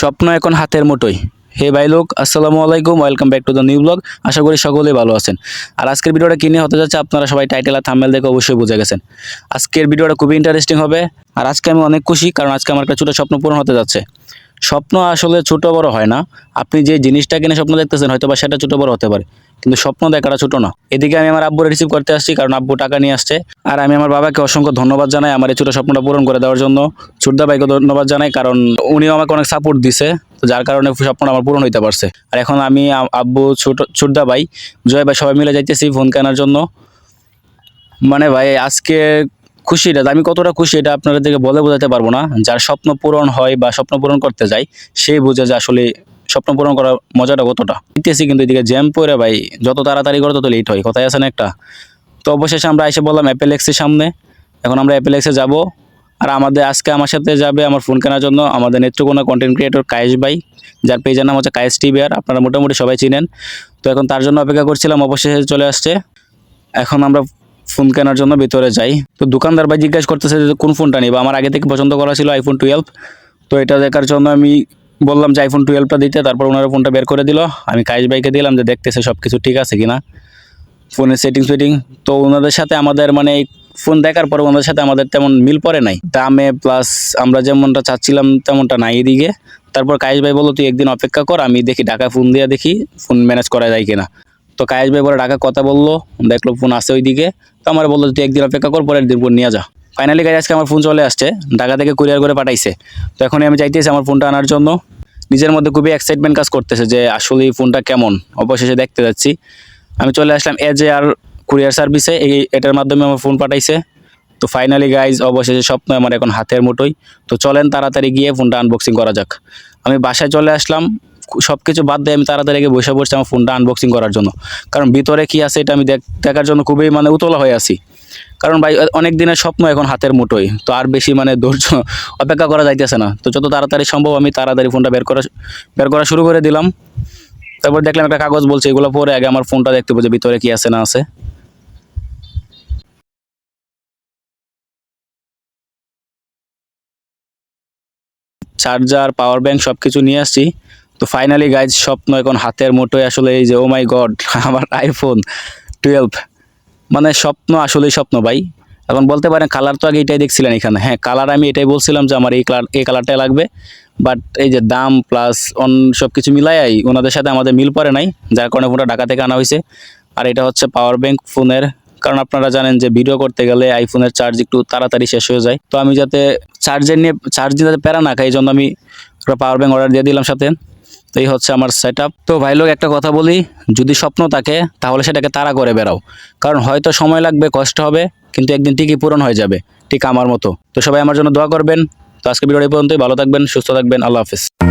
স্বপ্ন এখন হাতের মুঠোয়। হে ভাই লোক, আসসালামু আলাইকুম welcome back to the new blog আশা করি সকলেই ভালো আছেন। আর আজকের ভিডিওটা কিনে হতে যাচ্ছে আপনারা সবাই টাইটেল আর থামেল দেখে অবশ্যই বুঝে গেছেন। আজকের ভিডিওটা খুবই ইন্টারেস্টিং হবে। আর আজকে আমি অনেক খুশি, কারণ আজকে আমার একটা ছোটো স্বপ্ন পূরণ হতে যাচ্ছে। স্বপ্ন আসলে ছোট বড় হয় না। আপনি যে জিনিসটা কিনে স্বপ্ন দেখতেছেন হয়তো বা সেটা ছোটো বড় হতে পারে। কিন্তু স্বপ্ন দেখাটা ছোট না। এদিকে আমি আমার আব্বুর রিসিভ করতে আসছি, কারণ আব্বু টাকা নিয়ে আসছে। আর আমি আমার বাবাকে অসংখ্য ধন্যবাদ জানাই আমার এই ছোট স্বপ্নটা পূরণ করে দেওয়ার জন্য। ছোটদা ভাইকে ধন্যবাদ জানাই, কারণ উনিও আমাকে অনেক সাপোর্ট দিছে, তো যার কারণে স্বপ্নটা আমার পূরণ হইতে পারছে। আর এখন আমি আব্বু, ছোট, ছোটদা ভাই, জয় ভাই সবাই মিলে যাইতেছি ফোন কেনার জন্য। মানে ভাই, আজকে খুশিটা, আমি কতটা খুশি এটা আপনাদের বলে বোঝাতে পারব না। যার স্বপ্ন পূরণ হয় বা স্বপ্ন পূরণ করতে যায় সেই বুঝে যে আসলে স্বপ্ন পূরণ করার মজাটা কতটা? দিতেছি কিন্তু এদিকে জ্যাম পরে ভাই, যত তাড়াতাড়ি করে তত লেট হয়। কথায় আছে না একটা? তো অবশেষে আমরা এসে বললাম অ্যাপেলেক্সের সামনে। এখন আমরা অ্যাপেলেক্সে যাব। আর আমাদের আজকে আমার সাথে যাবে আমার ফোন কেনার জন্য আমাদের নেত্রকোনা কন্টেন্ট ক্রিয়েটর কায়েশ ভাই। যার পেজের নাম হচ্ছে কায়েশ টিভি আর, আপনারা মোটামুটি সবাই চিনেন। তো এখন তার জন্য অপেক্ষা করছিলাম, অবশেষে চলে আসছে। এখন আমরা ফোন কেনার জন্য ভিতরে যাই। তো দোকানদার ভাই জিজ্ঞাসা করতেছে যে কোন ফোনটা নিবা? আমার আগে থেকে পছন্দ করা ছিল আইফোন টুয়েলভ তো এটা দেখার জন্য আমি বললাম যে আইফোন টুয়েলভটা দিতে, তারপর ওনারা ফোনটা বের করে দিল। আমি কায়েশ ভাইকে দিলাম যে দেখতেছে সব কিছু ঠিক আছে কিনা। ফোনের সেটিং ফেটিং তো ওনাদের সাথে আমাদের মানে ফোন দেখার পরে ওনাদের সাথে আমাদের তেমন মিল পড়ে নাই। দামে প্লাস আমরা যেমনটা চাচ্ছিলাম তেমনটা নাই এদিকে। তারপর কায়েশ ভাই বলল, তুই একদিন অপেক্ষা কর, আমি দেখি ঢাকায় ফোন দিয়ে দেখি ফোন ম্যানেজ করা যায় কিনা। তো কায়েশ ভাই বলে ঢাকা কথা বলল, দেখল ফোন আছে ওইদিকে। তো আমার বলল তুই একদিন অপেক্ষা কর, পরের দিন ফোন নিয়ে যা। ফাইনালি গাড়ি আজকে আমার ফোন চলে আসছে। ঢাকা থেকে কুরিয়ার করে পাঠাইছে। তো এখন আমি চাইতেছি আমার ফোনটা আনার জন্য। নিজের মধ্যে খুবই এক্সাইটমেন্ট কাজ করতেছে যে আসলে এই ফোনটা কেমন। অবশেষে দেখতে যাচ্ছি। আমি চলে আসলাম এজ এ আর কুরিয়ার সার্ভিসে এই এটার মাধ্যমে আমার ফোন পাঠাইছে। তো ফাইনালি গাইজ অবশেষে স্বপ্ন আমার এখন হাতের মুঠোই তো চলেন তাড়াতাড়ি গিয়ে ফোনটা আনবক্সিং করা যাক। আমি বাসায় চলে আসলাম। সব কিছু বাদ দিয়ে আমি তাড়াতাড়ি গিয়ে বসে পড়ছি আমার ফোনটা আনবক্সিং করার জন্য। কারণ ভিতরে কি আছে এটা আমি দেখ- দেখার জন্য খুবই মানে উতলা হয়ে আছি। কারণ ভাই, অনেক দিনের স্বপ্ন এখন হাতের মুঠোই তো আর বেশি মানে ধৈর্য অপেক্ষা করা যাইতেছে না। তো যত তাড়াতাড়ি সম্ভব আমি তাড়াতাড়ি ফোনটা বের করা বের করা শুরু করে দিলাম। তারপর দেখলাম একটা কাগজ বলছে, এগুলো পরে আগে আমার ফোনটা দেখতে পাবো যে ভিতরে কি আছে না আছে। চার্জার, পাওয়ার ব্যাংক সব কিছু নিয়ে আসছি। তো ফাইনালি গাইজ স্বপ্ন এখন হাতের মুঠোয় আসলে এই যে ও মাই গড আমার আইফোন টুয়েলভ মানে স্বপ্ন, আসলেই স্বপ্ন ভাই। এখন বলতে পারেন কালার তো আগে এটাই দেখছিলেন এখানে। হ্যাঁ কালার আমি এটাই বলছিলাম যে আমার এই কালার এই কালারটাই লাগবে। বাট এই যে দাম প্লাস অন সব কিছু মিলাই ওনাদের সাথে আমাদের মিল পড়ে নাই, যার কারণে ফোনটা ঢাকা থেকে আনা হয়েছে। আর এটা হচ্ছে পাওয়ার ব্যাংক ফোনের কারণ আপনারা জানেন যে ভিডিও করতে গেলে আইফোনের চার্জ একটু তাড়াতাড়ি শেষ হয়ে যায়। তো আমি যাতে চার্জের নিয়ে চার্জ যাতে প্যারা না খাই, এই জন্য আমি পাওয়ার ব্যাংক অর্ডার দিয়ে দিলাম সাথে। এই হচ্ছে আমার সেট তো ভাই লোক, একটা কথা বলি, যদি স্বপ্ন থাকে, তাহলে সেটাকে তাড়া করে বেরাও কারণ হয়তো সময় লাগবে, কষ্ট হবে, কিন্তু একদিন ঠিকই পূরণ হয়ে যাবে, ঠিক আমার মতো। তো সবাই আমার জন্য দোয়া করবেন। তো আজকে এই পর্যন্তই, ভালো থাকবেন, সুস্থ থাকবেন, আল্লাহ হাফিজ।